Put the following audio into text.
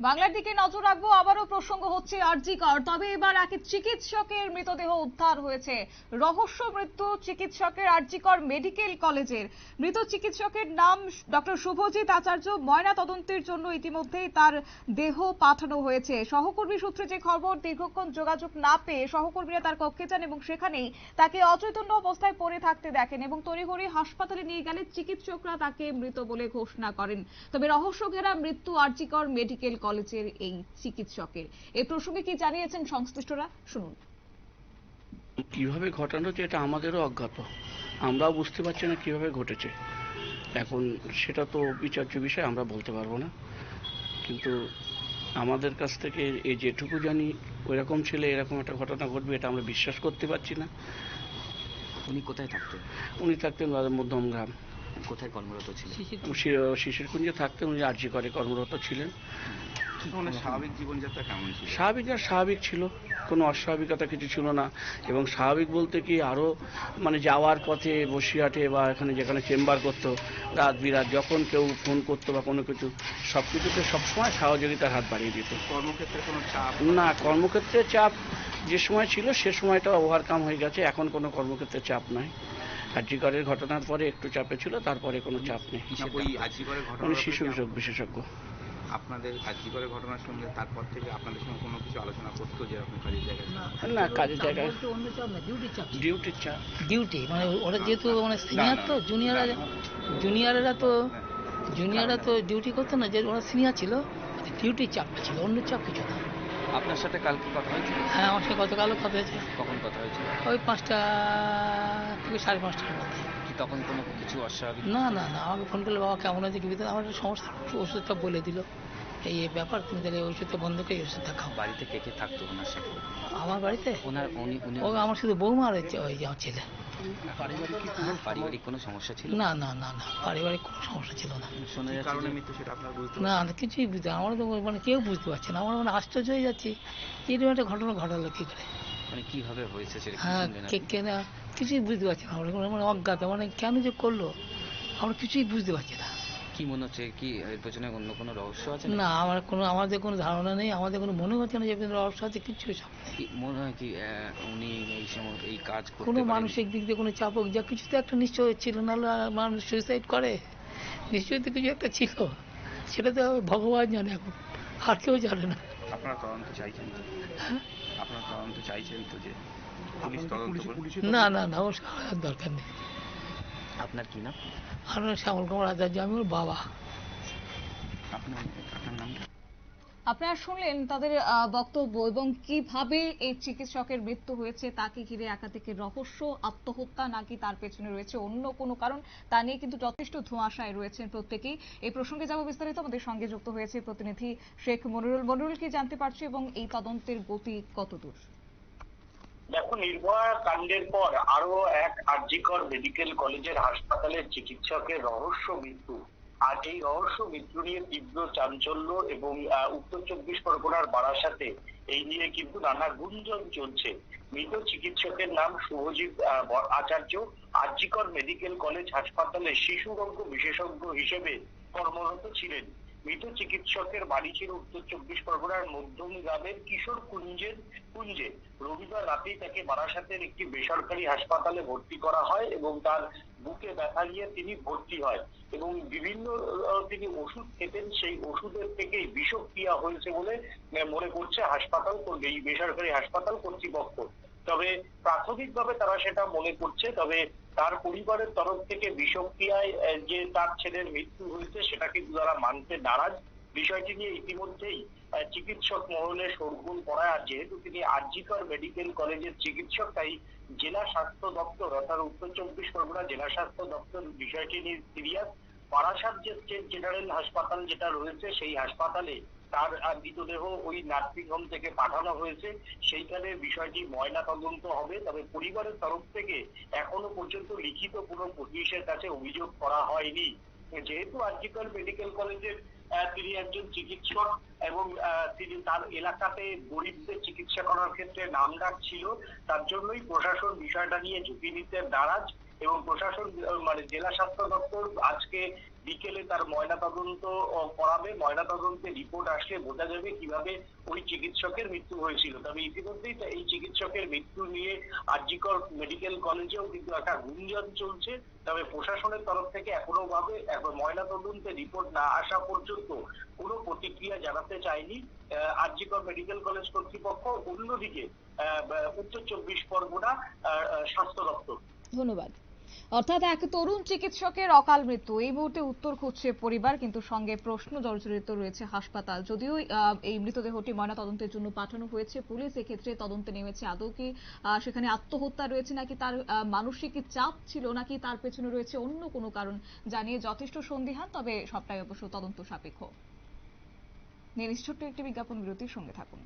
বাংলার দিকে নজর রাখব, আবারও প্রসঙ্গ হচ্ছে আরজিকর। তবে এবার এক চিকিৎসকের মৃতদেহ উদ্ধার হয়েছে। রহস্য মৃত্যু চিকিৎসকের আরজিকর মেডিকেল কলেজের। মৃত চিকিৎসকের নাম ডক্টর শুভজিৎ আচার্য। ময়না তদন্তের জন্য ইতিমধ্যেই তার দেহ পাঠানো হয়েছে। সহকর্মী সূত্রে যে খবর, দীর্ঘক্ষণ যোগাযোগ না পেয়ে সহকর্মীরা তার কক্ষে যান এবং সেখানেই তাকে অচৈতন্য অবস্থায় পড়ে থাকতে দেখেন এবং তড়িঘড়ি হাসপাতালে নিয়ে গেলে চিকিৎসকরা তাকে মৃত বলে ঘোষণা করেন। তবে রহস্য ঘেরা মৃত্যু আরজিকর মেডিকেল কলেজের এই চিকিৎসকের। এ প্রসঙ্গে কি জানিয়েছেন সংশ্লিষ্টরা? শুনুন। কীভাবে ঘটানো হচ্ছে এটা আমাদেরও অজ্ঞাত। আমরাও বুঝতে পারছি না কীভাবে ঘটেছে। এখন সেটা তো বিচার্য বিষয় আমরা বলতে পারব না। কিন্তু আমাদের কাছ থেকে এই যেটুকু জানি ওইরকম ছেলে এরকম একটা ঘটনা ঘটবে এটা আমরা বিশ্বাস করতে পারছি না। উনি কোথায় থাকতেন? উনি থাকতেন মধ্যম গ্রাম। কোথায় কর্মরত ছিলেন? শিশির কুঞ্জে থাকতেন উনি আর্জি করে কর্মরত ছিলেন। স্বাভাবিক জীবনযাত্রা কেমন ছিল? স্বাভাবিক আর স্বাভাবিক ছিল। কোনো অস্বাভাবিকতা কিছু ছিল না এবং স্বাভাবিক বলতে কি আরও মানে যাওয়ার পথে বসিরহাটে বা এখানে যেখানে চেম্বার করতো রাত বিরাত যখন কেউ ফোন করতো বা কোনো কিছু সব কিছুতে সবসময় সহযোগিতার হাত বাড়িয়ে দিত। কর্মক্ষেত্রে কোনো চাপ? না কর্মক্ষেত্রে চাপ যে সময় ছিল সে সময়টা ওভারকাম হয়ে গেছে এখন কোনো কর্মক্ষেত্রে চাপ নাই। কার্যকরের ঘটনার পরে একটু চাপে ছিল তারপরে কোনো চাপ নেই। উনি শিশু বিশেষজ্ঞ। আপনাদের আজিকরের ঘটনার সঙ্গে তারপর থেকে আপনাদের সঙ্গে কোনো কিছু আলোচনা করতো যে আপনি কাজের জায়গায় না কাজের জায়গায় অন্য চাপ না ডিউটি চাপ ডিউটির চাপ। ডিউটি মানে ওরা যেহেতু মানে সিনিয়র তো জুনিয়ররা জুনিয়ররা তো জুনিয়ররা তো ডিউটি করতো না যে ওরা সিনিয়র ছিল ডিউটি চাপটা ছিল অন্য চাপ কিছু না। আপনার সাথে কালকে কথা হয়েছিল হ্যাঁ আমার সঙ্গে গতকালও কথা হয়েছে। কখন কথা হয়েছিল ওই পাঁচটা থেকে সাড়ে পাঁচটার মধ্যে। তখন কোনো কিছু অস্বাভাবিক না না না আমাকে ফোন করলে বাবা কেমন আছে কি ভিতরে আমার একটা সমস্যা ওষুধটা বলে দিল। এই এই ব্যাপার তুমি তাহলে ওষুধটা বন্ধ করে এই ওষুধটা খাও। বাড়িতে কে কে থাকতো ওনার সাথে? আমার বাড়িতে? ওনার উনি উনি ও আমার শুধু বৌমা আর হচ্ছে ওই যে আমার ছেলে। পারিবারিক কোনো সমস্যা ছিল? না না না না পারিবারিক কোনো সমস্যা ছিল না। শোনা যাচ্ছে কারণে মৃত্যু সেটা আপনার বুঝতে না না কিছুই বুঝতে আমরা তো মানে কেউ বুঝতে পারছে না। আমরা মানে আশ্চর্য হয়ে যাচ্ছি। এরকম একটা ঘটনা ঘটালো কি করে? মানে কীভাবে হয়েছে সেটা হ্যাঁ কে? কেনা কিছুই বুঝতে পারছি না। আমরা মানে অজ্ঞাত মানে কেন যে করল আমরা কিছুই বুঝতে পারছি না। কি মনে হচ্ছে কি এর পেছনে অন্য কোনো রহস্য আছে না আমার কোনো আমাদের কোনো ধারণা নেই আমাদের কোনো মনে হচ্ছে না যে এর রহস্য আছে কিছু সব নেই। মনে হয় কি উনি এই সময় এই কাজ করতে কোনো? মানসিক দিক দিয়ে কোনো চাপ হোক যা কিছু তো একটা নিশ্চয় ছিল নাহলে আর মানুষ সুইসাইড করে। নিশ্চয়ই তো কিছু একটা ছিল। সেটা তো ভগবান জানে এখন আর কেউ জানে না। আপনারা তদন্ত চাইছেন তো? হ্যাঁ? আপনারা তদন্ত চাইছেন তো যে পুলিশ তদন্ত করবে না না না ওর সাহায্যের দরকার নেই। আপনার কি নাম? আমার শ্যামল কুমার আচার্য আমি ওর বাবা। আপনার আপনার নামটা আপনারা শুনলেন তাদের বক্তব্য এবং কীভাবে এই চিকিৎসকের মৃত্যু হয়েছে তাকে ঘিরে একাধিকের রহস্য আত্মহত্যা নাকি তার পেছনে রয়েছে অন্য কোনো কারণ তা নিয়ে কিন্তু যথেষ্ট ধোঁয়াশায় রয়েছেন প্রত্যেকেই। এই প্রসঙ্গে যাব বিস্তারিত আমাদের সঙ্গে যুক্ত হয়েছে প্রতিনিধি শেখ মনিরুল। মনিরুল কি জানতে পারছ এবং এই তদন্তের গতি কতদূর? দেখো, নির্ভয়া কাণ্ডের পর আরও এক আরজিকর মেডিকেল কলেজের হাসপাতালের চিকিৎসকের রহস্য মৃত্যু। আর এই রহস্য মৃত্যু নিয়ে তীব্র চাঞ্চল্য এবং উত্তর চব্বিশ পরগনার বারাসাতে এই নিয়ে কিন্তু নানা গুঞ্জন চলছে। মৃত চিকিৎসকের নাম শুভজিৎ আচার্য। আরজিকর মেডিকেল কলেজ হাসপাতালে শিশু রোগ বিশেষজ্ঞ হিসেবে কর্মরত ছিলেন। মৃত চিকিৎসকের বাড়ি ছিল উত্তর চব্বিশ পরগনার মধ্যম গ্রামের কিশোর কুঞ্জের কুঞ্জে। রবিবার রাতেই তাকে বারাসাতের একটি বেসরকারি হাসপাতালে ভর্তি করা হয় এবং তার বুকে ব্যথা নিয়ে তিনি ভর্তি হয় এবং বিভিন্ন তিনি ওষুধ খেতেন, সেই ওষুধের থেকেই বিষক্রিয়া হয়েছে বলে মনে করছে হাসপাতাল এই বেসরকারি হাসপাতাল কর্তৃপক্ষ। তবে প্রাথমিকভাবে তারা সেটা মনে করছে, তবে তার পরিবারের তরফ থেকে বিষক্রিয়ায় যে তার ছেলের মৃত্যু হয়েছে সেটা কিন্তু তারা মানতে নারাজ। বিষয়টি নিয়ে ইতিমধ্যেই চিকিৎসক মহলে শোরগোল পড়ায় আর যেহেতু তিনি আরজিকর মেডিকেল কলেজের চিকিৎসক, তাই জেলা স্বাস্থ্য দপ্তর অর্থাৎ উত্তর চব্বিশ পরগনা জেলা স্বাস্থ্য দপ্তর বিষয়টি নিয়ে সিরিয়াস। বারাসাত যে স্টেট জেনারেল হাসপাতাল যেটা রয়েছে, সেই হাসপাতালে তার মৃতদেহ ওই নার্সিং হোম থেকে পাঠানো হয়েছে। সেইখানে বিষয়টি ময়না তদন্ত হবে। তবে পরিবারের তরফ থেকে এখনও পর্যন্ত লিখিত কোনো পুলিশের কাছে অভিযোগ করা হয়নি। যেহেতু আর্জিক্যাল মেডিকেল কলেজের তিনি একজন চিকিৎসক এবং তিনি তার এলাকাতে গরিবদের চিকিৎসা করার ক্ষেত্রে নামডাক ছিল। তার জন্যই প্রশাসন বিষয়টা নিয়ে ঝুঁকি নিতে নারাজ এবং প্রশাসন মানে জেলা স্বাস্থ্য দপ্তর আজকে বিকেলে তার ময়নাতদন্ত করাবে। ময়নাতদন্তের রিপোর্ট আসলে বোঝা যাবে কীভাবে ওই চিকিৎসকের মৃত্যু হয়েছিল। তবে ইতিমধ্যেই এই চিকিৎসকের মৃত্যু নিয়ে আরজিকর মেডিকেল কলেজেও কিন্তু একটা গুঞ্জন চলছে। তবে প্রশাসনের তরফ থেকে এখনও ভাবে ময়নাতদন্তের রিপোর্ট না আসা পর্যন্ত কোনো প্রতিক্রিয়া জানাতে চায়নি। আরজিকর মেডিকেল কলেজ কর্তৃপক্ষ। অন্যদিকে উত্তর চব্বিশ পরগনা স্বাস্থ্য দপ্তর। ধন্যবাদ। অর্থাৎ এক তরুণ চিকিৎসকের অকাল মৃত্যু। এই মুহূর্তে উত্তর খুঁজছে পরিবার, কিন্তু সঙ্গে প্রশ্ন জর্জরিত রয়েছে হাসপাতাল। যদিও এই মৃতদেহটি ময়নাতদন্তের জন্য পাঠানো হয়েছে পুলিশ, এক্ষেত্রে তদন্তে নেমেছে আদৌ কি সেখানে আত্মহত্যা রয়েছে নাকি তার মানসিক চাপ ছিল নাকি তার পেছনে রয়েছে অন্য কোনো কারণ জানিয়ে যথেষ্ট সন্দিহান, তবে সবটাই অবশ্য তদন্ত সাপেক্ষ। নিয়ে ছোট্ট একটি বিজ্ঞাপন বিরতির সঙ্গে থাকুন।